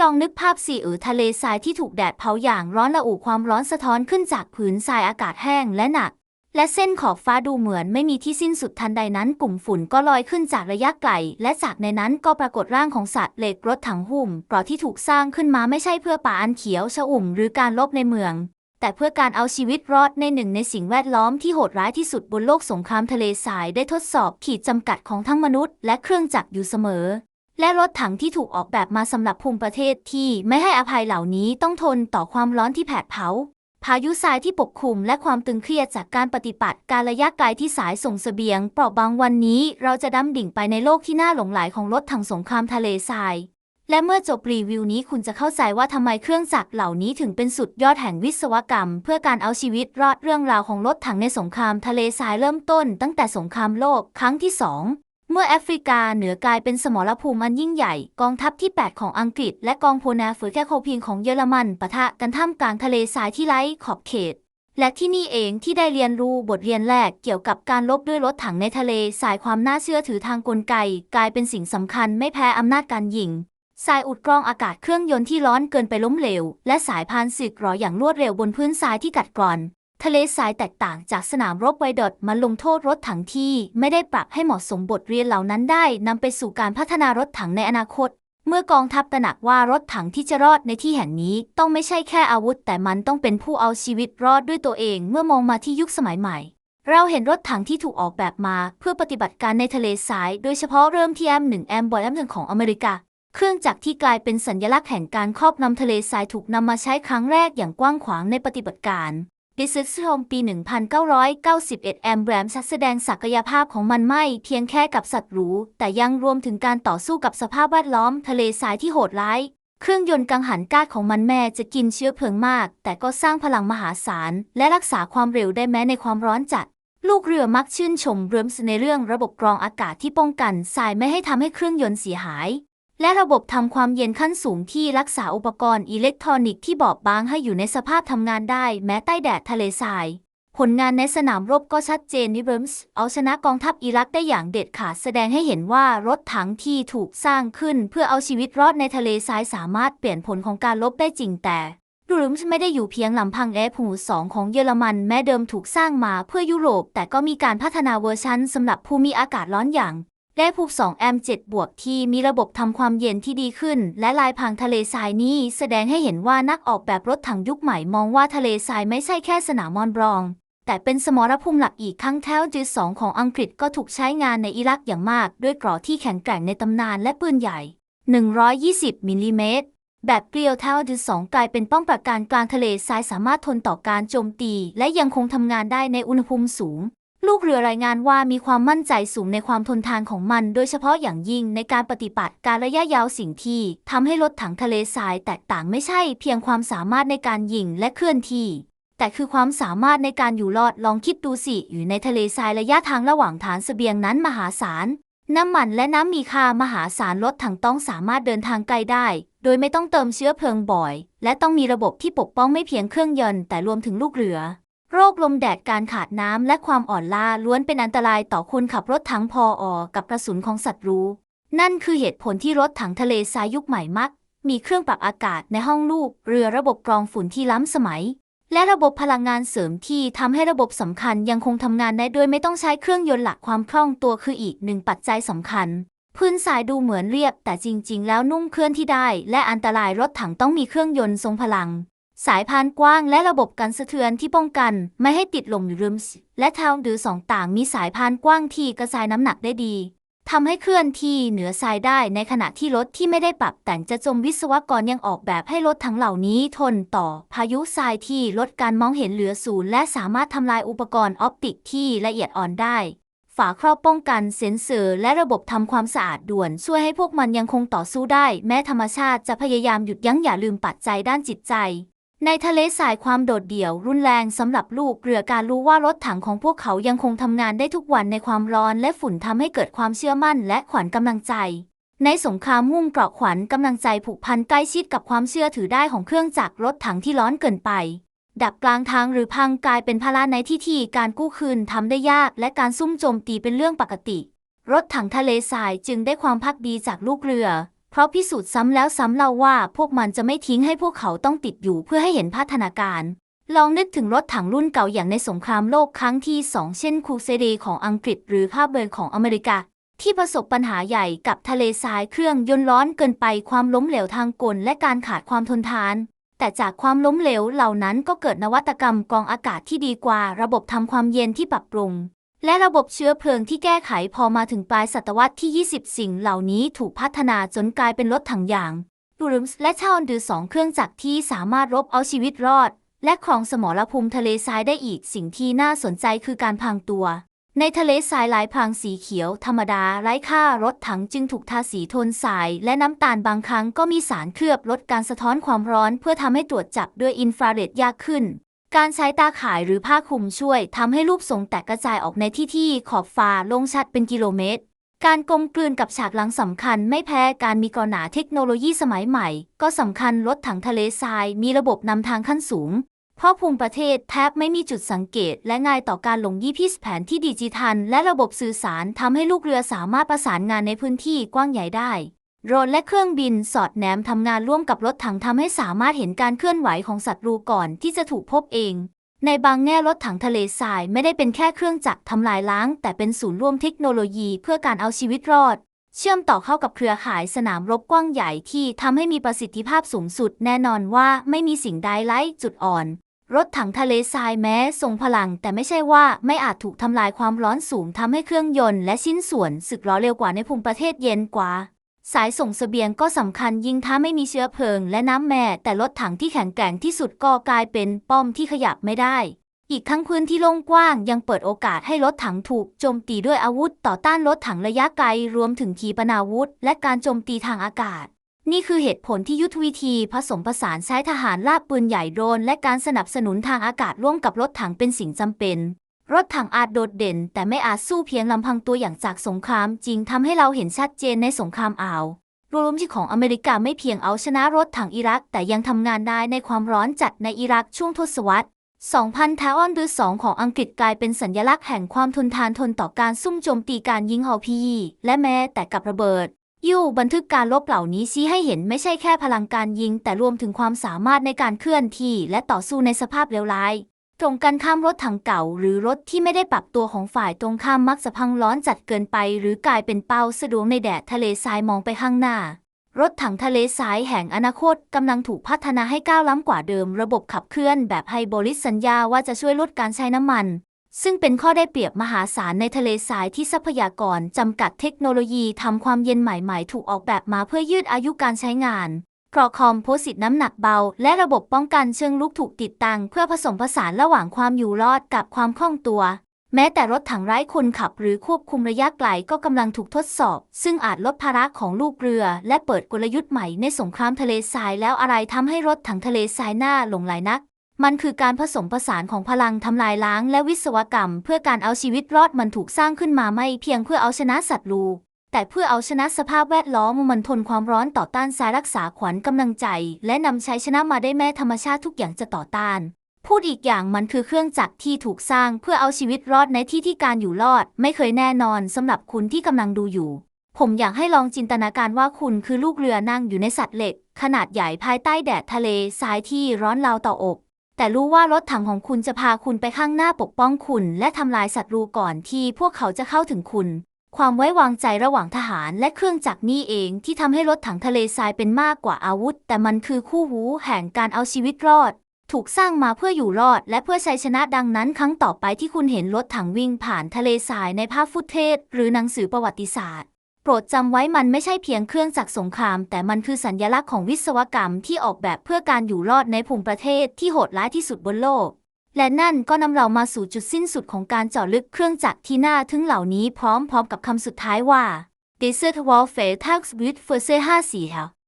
ลองนึกภาพสิเออทะเลทรายที่ถูกแดดเผาอย่างร้อนระอุความร้อนสะท้อนขึ้นจากผืนทรายอากาศแห้งและหนัก และเส้นขอบฟ้าดูเหมือนไม่มีที่สิ้นสุดทันใดนั้นกลุ่มฝุ่นก็ลอยขึ้นจากระยะไกล และจากในนั้นก็ปรากฏร่างของสัตว์เหล็กรถถังหุ้มเกราะที่ถูกสร้างขึ้นมาไม่ใช่เพื่อป่าอันเขียวชอุ่มหรือการลบในเมือง แต่เพื่อการเอาชีวิตรอดในหนึ่งในสิ่งแวดล้อมที่โหดร้ายที่สุดบนโลกสงครามทะเลทรายได้ทดสอบขีดจำกัดของทั้งมนุษย์ และเครื่องจักรอยู่เสมอ และรถถังที่ถูกออกแบบมาสำหรับภูมิประเทศที่ไม่ให้อภัยเหล่านี้ต้องทนต่อความร้อนที่แผดเผา พายุทรายที่ปกคลุมและความตึงเครียดจากการปฏิบัติการระยะไกลที่สายส่งเสบียง เปราะบางวันนี้เราจะดำดิ่งไปในโลกที่น่าหลงไหลของรถถังสงครามทะเลทราย และเมื่อจบรีวิวนี้คุณจะเข้าใจว่าทำไมเครื่องจักรเหล่านี้ถึงเป็นสุดยอดแห่งวิศวกรรม เพื่อการเอาชีวิตรอดเรื่องราวของรถถังในสงครามทะเลทรายเริ่มต้น ตั้งแต่สงครามโลกครั้งที่สอง เมื่อแอฟริกาเหนือกลายเป็นสมรภูมิอันยิ่งใหญ่ กองทัพที่ 8 ของอังกฤษ และกองพลนาฝือแคโคพิงของเยอรมันปะทะกันท่ามกลางทะเลทรายที่ไร้ขอบเขต และที่นี่เองที่ได้เรียนรู้บทเรียนแรกเกี่ยวกับการลบด้วยรถถังในทะเลสายความน่าเชื่อถือทางกลไก กลายเป็นสิ่งสำคัญไม่แพ้อำนาจการยิงสายอุดกรองอากาศเครื่องยนต์ที่ร้อนเกินไปล้มเหลว และสายพานสึกหรออย่างรวดเร็วบนพื้นทรายที่กัดกร่อน ทะเลทรายแตกต่างจากสนามรบไวดอดมาลงโทษรถถังที่ไม่ได้ปรับให้เหมาะสมบทเรียนเหล่านั้นได้นำไปสู่การพัฒนารถถังในอนาคต เมื่อกองทัพตระหนักว่ารถถังที่จะรอดในที่แห่งนี้ต้องไม่ใช่แค่อาวุธ แต่มันต้องเป็นผู้เอาชีวิตรอดด้วยตัวเองเมื่อมองมาที่ยุคสมัยใหม่ เราเห็นรถถังที่ถูกออกแบบมาเพื่อปฏิบัติการในทะเลทราย โดยเฉพาะเริ่มที่ M1 M บอย M1 ของอเมริกาเครื่องจักรที่กลายเป็นสัญลักษณ์แห่งการครอบนำทะเลทรายถูกนำมาใช้ครั้งแรกอย่างกว้างขวางในปฏิบัติการ ดิสซิโฮมปี 1991 แอมแบรมแสดงศักยภาพของมันไม่เพียงแค่กับสัตว์หรู แต่ยังรวมถึงการต่อสู้กับสภาพแวดล้อมทะเลทรายที่โหดร้าย เครื่องยนต์กังหันกาดของมันแม่จะกินเชื้อเพลิงมาก แต่ก็สร้างพลังมหาศาล และรักษาความเร็วได้แม้ในความร้อนจัด ลูกเรือมักชื่นชมเริมส์ในเรื่องระบบกรองอากาศที่ป้องกันทรายไม่ให้ทำให้เครื่องยนต์เสียหาย และระบบทำความเย็นขั้นสูงที่รักษาอุปกรณ์อิเล็กทรอนิกส์ที่บอบบางให้อยู่ในสภาพทำงานได้แม้ใต้แดดทะเลทราย ผลงานในสนามรบก็ชัดเจนนิเบิร์มส์เอาชนะกองทัพอิรักได้อย่างเด็ดขาดแสดงให้เห็นว่ารถถังที่ถูกสร้างขึ้นเพื่อเอาชีวิตรอดในทะเลทรายสามารถเปลี่ยนผลของการลบได้จริงแต่ดูริมส์ไม่ได้อยู่เพียงลำพังแอร์พูสองของเยอรมันแม้เดิมถูกสร้างมาเพื่อยุโรป แต่ก็มีการพัฒนาเวอร์ชันสำหรับภูมิอากาศร้อนอย่าง ได้ผูก2แอม7บวกที่มีระบบทำความเย็นที่ดีขึ้น และลายพังทะเลทรายนี้แสดงให้เห็นว่านักออกแบบรถถังยุคใหม่มองว่าทะเลทรายไม่ใช่แค่สนามมอนบรอง แต่เป็นสมรภูมิหลักอีกครั้งแท้จีสองของอังกฤษก็ถูกใช้งานในอิรักอย่างมาก ด้วยเกราะที่แข็งแกร่งในตำนานและปืนใหญ่ 120 มิลลิเมตรแบบเกลียวเท่าจีสองกลายเป็นป้องปราการกลางทะเลทรายสามารถทนต่อการโจมตี และยังคงทำงานได้ในอุณหภูมิสูง ลูกเรือรายงานว่ามีความมั่นใจสูงในความทนทานของมัน โดยเฉพาะอย่างยิ่งในการปฏิบัติการระยะยาวสิ่งที่ทำให้รถถังทะเลทรายแตกต่างไม่ใช่เพียงความสามารถในการยิงและเคลื่อนที่ แต่คือความสามารถในการอยู่รอดลองคิดดูสิ อยู่ในทะเลทรายระยะทางระหว่างฐานเสบียงนั้นมหาศาล น้ำมันและน้ำมีค่ามหาศาลรถถังต้องสามารถเดินทางไกลได้ โดยไม่ต้องเติมเชื้อเพลิงบ่อย และต้องมีระบบที่ปกป้องไม่เพียงเครื่องยนต์แต่รวมถึงลูกเรือ โรคลมแดดการขาดน้ำและความอ่อนล้าล้วนเป็นอันตรายต่อคนขับรถถังพออกับกระสุนของศัตว์รูนั่นคือเหตุผลที่รถถังทะเลทรายยุคใหม่มัก มีเครื่องปรับอากาศในห้องลูก เรือระบบกรองฝุ่นที่ล้ำสมัย และระบบพลังงานเสริมที่ทำให้ระบบสำคัญยังคงทำงานได้โดยไม่ต้องใช้เครื่องยนต์หลักความคล่องตัวคืออีกหนึ่งปัจจัยสำคัญพื้นทรายดูเหมือนเรียบ แต่จริง ๆ แล้วนุ่มเคลื่อนที่ได้ และอันตรายรถถังต้องมีเครื่องยนต์ทรงพลัง สายพานกว้างและระบบกันสะเทือนที่ป้องกัน ไม่ให้ติดลมรือริมส์และทาวหรือสองต่างมีสายพานกว้างที่กระจายน้ำหนักได้ดีทำให้เคลื่อนที่เหนือทรายได้ในขณะที่รถที่ไม่ได้ปรับแต่งจะจมวิศวกรยังออกแบบให้รถทั้งเหล่านี้ทนต่อพายุทรายที่ลดการมองเห็นเหลือศูนย์และสามารถทำลายอุปกรณ์ออปติกที่ละเอียดอ่อนได้ ฝาครอบป้องกันเซ็นเซอร์และระบบทำความสะอาดด่วน ช่วยให้พวกมันยังคงต่อสู้ได้ แม้ธรรมชาติจะพยายามหยุดยั้งอย่าลืมปัจจัยด้านจิตใจ ในทะเลสายความโดดเดี่ยวรุนแรงสำหรับลูกเรือการรู้ว่ารถถังของพวกเขายังคงทำงานได้ทุกวันในความร้อนและฝุ่นทำให้เกิดความเชื่อมั่นและขวัญกำลังใจ ในสงครามมุ่งเกราะขวัญกำลังใจผูกพันใกล้ชิดกับความเชื่อถือได้ของเครื่องจักรรถถังที่ร้อนเกินไป ดับกลางทางหรือพังกลายเป็นภาระในที่ที่การกู้คืนทำได้ยาก และการซุ่มโจมตีเป็นเรื่องปกติ รถถังทะเลทรายจึงได้ความพักดีจากลูกเรือ เพราะพิสูจน์ซ้ำแล้วซ้ำเล่าว่าพวกมันจะไม่ทิ้งให้พวกเขาต้องติดอยู่เพื่อให้เห็นพัฒนาการ ลองนึกถึงรถถังรุ่นเก่าอย่างในสงครามโลกครั้งที่2เช่นคูเซเดของอังกฤษหรือภาพเบิร์ของอเมริกา ที่ประสบปัญหาใหญ่กับทะเลทรายเครื่องยนต์ร้อนเกินไปความล้มเหลวทางกลและการขาดความทนทาน แต่จากความล้มเหลวเหล่านั้นก็เกิดนวัตกรรมกรองอากาศที่ดีกว่าระบบทำความเย็นที่ปรับปรุง และระบบเชื้อเพลิงที่แก้ไขพอมาถึงปลายศตวรรษที่ 20 สิ่งเหล่านี้ถูกพัฒนาจนกลายเป็นรถถังอย่างบูรุมส์และชาอนดือสองเครื่องจักรที่สามารถรบเอาชีวิตรอด และครองสมรภูมิทะเลทรายได้อีกสิ่งที่น่าสนใจคือการพรางตัว ในทะเลทรายลายพรางสีเขียว ธรรมดาไร้ค่ารถถังจึงถูกทาสีโทนทราย และน้ำตาลบางครั้งก็มีสารเคลือบลดการสะท้อนความร้อน เพื่อทำให้ตรวจจับด้วยอินฟราเรดยากขึ้น การใช้ตาข่ายหรือผ้าคลุมช่วยทำให้รูปทรงแตกกระจายออกในที่ที่ขอบฟ้าลงชัดเป็นกิโลเมตร การกลมกลืนกับฉากหลังสำคัญไม่แพ้การมีกรหนาเทคโนโลยีสมัยใหม่ ก็สำคัญรถถังทะเลทรายมีระบบนำทางขั้นสูง เพราะภูมิประเทศแทบไม่มีจุดสังเกต และง่ายต่อการลงยี่พิสแผนที่ดิจิทัล และระบบสื่อสารทำให้ลูกเรือสามารถประสานงานในพื้นที่กว้างใหญ่ได้ โดรนและเครื่องบินสอดแนมทำงานร่วมกับรถถังทำให้สามารถเห็นการเคลื่อนไหวของศัตรูก่อนที่จะถูกพบเอง ในบางแง่รถถังทะเลทรายไม่ได้เป็นแค่เครื่องจักรทำลายล้าง แต่เป็นศูนย์ร่วมเทคโนโลยีเพื่อการเอาชีวิตรอด เชื่อมต่อเข้ากับเครือข่ายสนามรบกว้างใหญ่ที่ทำให้มีประสิทธิภาพสูงสุด แน่นอนว่าไม่มีสิ่งใดไร้จุดอ่อน รถถังทะเลทรายแม้ทรงพลัง แต่ไม่ใช่ว่าไม่อาจถูกทำลายความร้อนสูงทำให้เครื่องยนต์และชิ้นส่วนสึกหรอเร็วกว่าในภูมิประเทศเย็นกว่า สายส่งเสบียงก็สำคัญยิ่งถ้าไม่มีเชื้อเพลิงและน้ำแม่แต่รถถังที่แข็งแกร่งที่สุดก็กลายเป็นป้อมที่ขยับไม่ได้ อีกทั้งพื้นที่โล่งกว้างยังเปิดโอกาสให้รถถังถูกโจมตีด้วยอาวุธ ต่อต้านรถถังระยะไกลรวมถึงขีปนาวุธ และการโจมตีทางอากาศ นี่คือเหตุผลที่ยุทธวิธีผสมผสานใช้ทหารลาบปืนใหญ่โดรนและการสนับสนุนทางอากาศร่วมกับรถถังเป็นสิ่งจำเป็น รถถังอาจโดดเด่น แต่ไม่อาจสู้เพียงลำพังตัวอย่างจากสงครามจริงทำให้เราเห็นชัดเจนในสงครามอ่าวรวมที่ของอเมริกาไม่เพียงเอาชนะรถถังอิรัก แต่ยังทำงานได้ในความร้อนจัดในอิรักช่วงทศวรรษ 2000 ทาออนหรือ 2 ของอังกฤษกลายเป็นสัญลักษณ์แห่งความทนทานทนต่อการซุ่มโจมตีการยิงฮอพีและแม้แต่กับระเบิดยูบันทึกการลบเหล่านี้ชี้ให้เห็นไม่ใช่แค่พลังการยิง แต่รวมถึงความสามารถในการเคลื่อนที่และต่อสู้ในสภาพเลวร้าย ตรงกันข้ามรถถังเก่า หรือรถที่ไม่ได้ปรับตัวของฝ่ายตรงข้ามมักจะพังร้อนจัดเกินไป หรือกลายเป็นเป้าสะดวกในแดดทะเลทรายมองไปข้างหน้า รถถังทะเลทรายแห่งอนาคตกำลังถูกพัฒนาให้ก้าวล้ำกว่าเดิม ระบบขับเคลื่อนแบบไฮบริดสัญญาว่าจะช่วยลดการใช้น้ำมัน ซึ่งเป็นข้อได้เปรียบมหาศาลในทะเลทรายที่ทรัพยากรจำกัดเทคโนโลยีทำความเย็นใหม่ๆ ถูกออกแบบมาเพื่อยืดอายุการใช้งาน กรอคอมโพสิตน้ำหนักเบา และระบบป้องกันเชิงลุกถูกติดตั้งเพื่อผสมผสานระหว่างความอยู่รอดกับความคล่องตัว แม้แต่รถถังไร้คนขับหรือควบคุมระยะไกลก็กำลังถูกทดสอบ ซึ่งอาจลดภาระของลูกเรือ และเปิดกลยุทธ์ใหม่ในสงครามทะเลทรายแล้วอะไรทำให้รถถังทะเลทรายหน้าหลงไหลนัก มันคือการผสมผสานของพลังทำลายล้างและวิศวกรรม เพื่อการเอาชีวิตรอดมันถูกสร้างขึ้นมาไม่เพียงเพื่อเอาชนะศัตรู แต่เพื่อเอาชนะสภาพแวดล้อมมันทนความร้อนต่อต้านสายรักษาขวัญกำลังใจ และนำใชัยชนะมาได้แม้ธรรมชาติทุกอย่างจะต่อต้าน พูดอีกอย่างมันคือเครื่องจักรที่ถูกสร้างเพื่อเอาชีวิตรอดในที่ที่การอยู่รอด ไม่เคยแน่นอนสำหรับคุณที่กำลังดูอยู่ ผมอยากให้ลองจินตนาการว่าคุณคือลูกเรือนั่งอยู่ในสัตว์เหล็ก ขนาดใหญ่ภายใต้แดดทะเลทรายที่ร้อนราวต่ออกแต่รู้ว่ารถถังของคุณจะพาคุณไปข้างหน้าปกป้องคุณ และทำลายศัตรูก่อนที่พวกเขาจะเข้าถึงคุณ ความไว้วางใจระหว่างทหารและเครื่องจักรนี่เองที่ทำให้รถถังทะเลทรายเป็นมากกว่าอาวุธ แต่มันคือคู่หูแห่งการเอาชีวิตรอด ถูกสร้างมาเพื่ออยู่รอด และเพื่อชัยชนะดังนั้น ครั้งต่อไปที่คุณเห็นรถถังวิ่งผ่านทะเลทรายในภาพฟุตเทจหรือหนังสือประวัติศาสตร์ โปรดจำไว้มันไม่ใช่เพียงเครื่องจักรสงคราม แต่มันคือสัญลักษณ์ของวิศวกรรมที่ออกแบบเพื่อการอยู่รอดในภูมิประเทศที่โหดร้ายที่สุดบนโลก และนั่นก็นำเรามาสู่จุดสิ้นสุดของการเจาะลึกเครื่องจักรที่น่าทึ่งเหล่านี้พร้อมๆกับคำสุดท้ายว่า Desert w a l f e r t a g s with Force 5 4